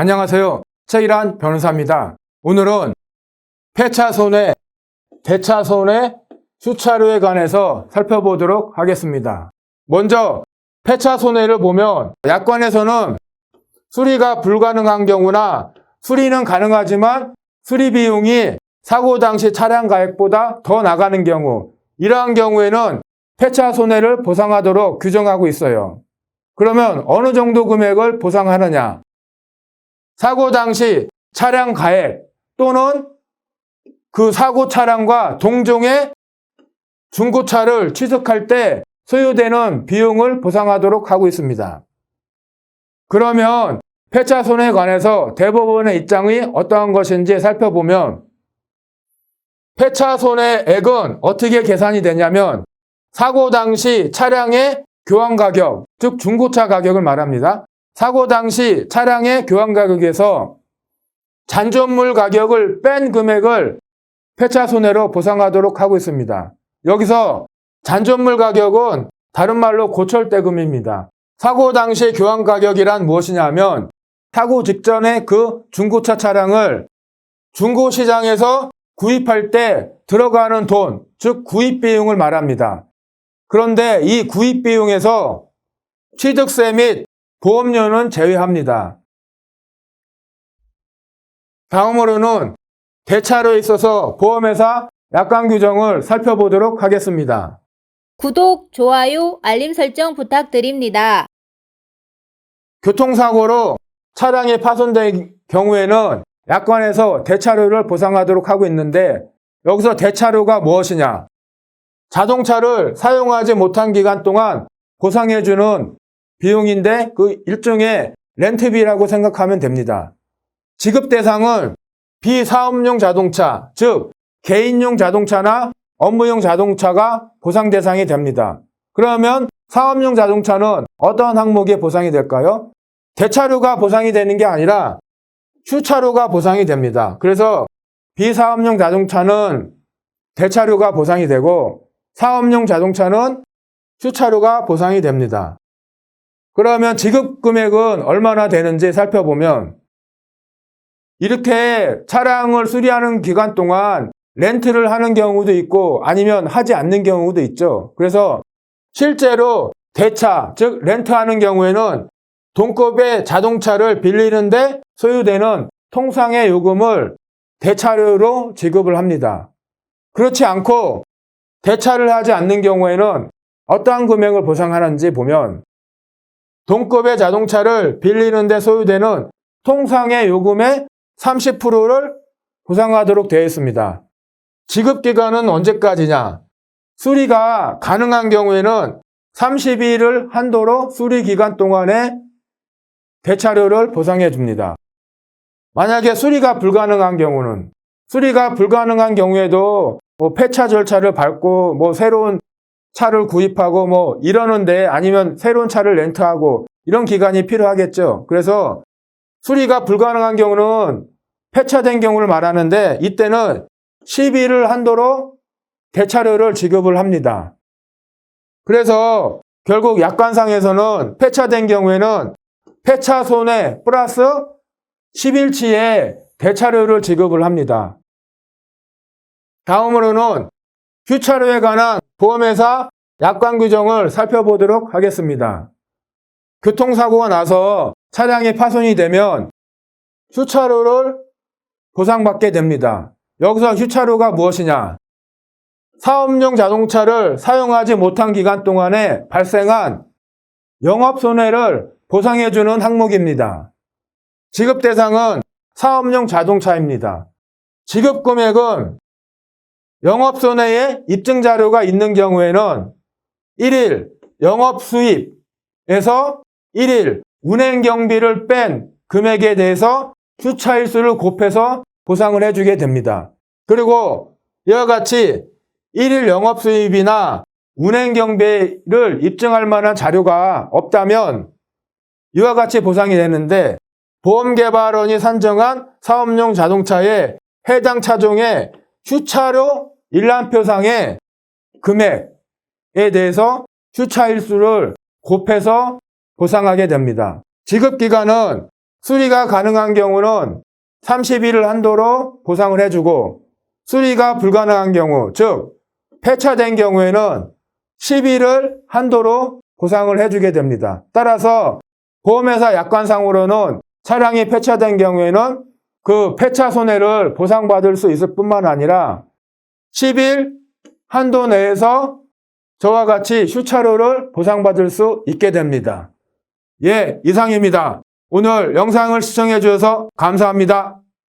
안녕하세요. 최일한 변호사입니다. 오늘은 폐차 손해, 대차 손해, 수차료에 관해서 살펴보도록 하겠습니다. 먼저 폐차 손해를 보면 약관에서는 수리가 불가능한 경우나 수리는 가능하지만 수리 비용이 사고 당시 차량 가액보다 더 나가는 경우 이러한 경우에는 폐차 손해를 보상하도록 규정하고 있어요. 그러면 어느 정도 금액을 보상하느냐? 사고 당시 차량 가액 또는 그 사고 차량과 동종의 중고차를 취득할 때 소요되는 비용을 보상하도록 하고 있습니다. 그러면 폐차 손해에 관해서 대법원의 입장이 어떠한 것인지 살펴보면 폐차 손해액은 어떻게 계산이 되냐면 사고 당시 차량의 교환 가격, 즉 중고차 가격을 말합니다. 사고 당시 차량의 교환 가격에서 잔존물 가격을 뺀 금액을 폐차 손해로 보상하도록 하고 있습니다. 여기서 잔존물 가격은 다른 말로 고철대금입니다. 사고 당시 교환 가격이란 무엇이냐면 사고 직전에 그 중고차 차량을 중고 시장에서 구입할 때 들어가는 돈, 즉 구입 비용을 말합니다. 그런데 이 구입 비용에서 취득세 및 보험료는 제외합니다. 다음으로는 대차로에 있어서 보험회사 약관 규정을 살펴보도록 하겠습니다. 구독, 좋아요, 알림 설정 부탁드립니다. 교통사고로 차량이 파손된 경우에는 약관에서 대차료를 보상하도록 하고 있는데 여기서 대차료가 무엇이냐? 자동차를 사용하지 못한 기간 동안 보상해주는 비용인데 그 일종의 렌트비라고 생각하면 됩니다. 지급 대상은 비사업용 자동차, 즉 개인용 자동차나 업무용 자동차가 보상 대상이 됩니다. 그러면 사업용 자동차는 어떤 항목에 보상이 될까요? 대차료가 보상이 되는 게 아니라 휴차료가 보상이 됩니다. 그래서 비사업용 자동차는 대차료가 보상이 되고 사업용 자동차는 휴차료가 보상이 됩니다. 그러면 지급 금액은 얼마나 되는지 살펴보면 이렇게 차량을 수리하는 기간 동안 렌트를 하는 경우도 있고 아니면 하지 않는 경우도 있죠. 그래서 실제로 대차, 즉 렌트하는 경우에는 동급의 자동차를 빌리는데 소요되는 통상의 요금을 대차료로 지급을 합니다. 그렇지 않고 대차를 하지 않는 경우에는 어떠한 금액을 보상하는지 보면 동급의 자동차를 빌리는데 소요되는 통상의 요금의 30%를 보상하도록 되어 있습니다. 지급 기간은 언제까지냐? 수리가 가능한 경우에는 30일을 한도로 수리 기간 동안에 대차료를 보상해 줍니다. 만약에 수리가 불가능한 경우는 수리가 불가능한 경우에도 뭐 폐차 절차를 밟고 뭐 새로운 차를 구입하고 뭐 이러는데 아니면 새로운 차를 렌트하고 이런 기간이 필요하겠죠. 그래서 수리가 불가능한 경우는 폐차된 경우를 말하는데 이때는 10일을 한도로 대차료를 지급을 합니다. 그래서 결국 약관상에서는 폐차된 경우에는 폐차 손해 플러스 10일치의 대차료를 지급을 합니다. 다음으로는 휴차료에 관한 보험회사 약관 규정을 살펴보도록 하겠습니다. 교통사고가 나서 차량이 파손이 되면 휴차료를 보상받게 됩니다. 여기서 휴차료가 무엇이냐? 사업용 자동차를 사용하지 못한 기간 동안에 발생한 영업손해를 보상해주는 항목입니다. 지급 대상은 사업용 자동차입니다. 지급 금액은 영업손해의 입증 자료가 있는 경우에는 1일 영업수입에서 1일 운행경비를 뺀 금액에 대해서 휴차일수를 곱해서 보상을 해주게 됩니다. 그리고 이와 같이 1일 영업수입이나 운행경비를 입증할 만한 자료가 없다면 이와 같이 보상이 되는데 보험개발원이 산정한 사업용 자동차의 해당 차종의 휴차료 일람표상의 금액에 대해서 휴차일수를 곱해서 보상하게 됩니다. 지급기간은 수리가 가능한 경우는 30일을 한도로 보상을 해주고 수리가 불가능한 경우, 즉 폐차된 경우에는 10일을 한도로 보상을 해주게 됩니다. 따라서 보험회사 약관상으로는 차량이 폐차된 경우에는 그 폐차 손해를 보상받을 수 있을 뿐만 아니라 10일 한도 내에서 저와 같이 휴차료를 보상받을 수 있게 됩니다. 예, 이상입니다. 오늘 영상을 시청해 주셔서 감사합니다.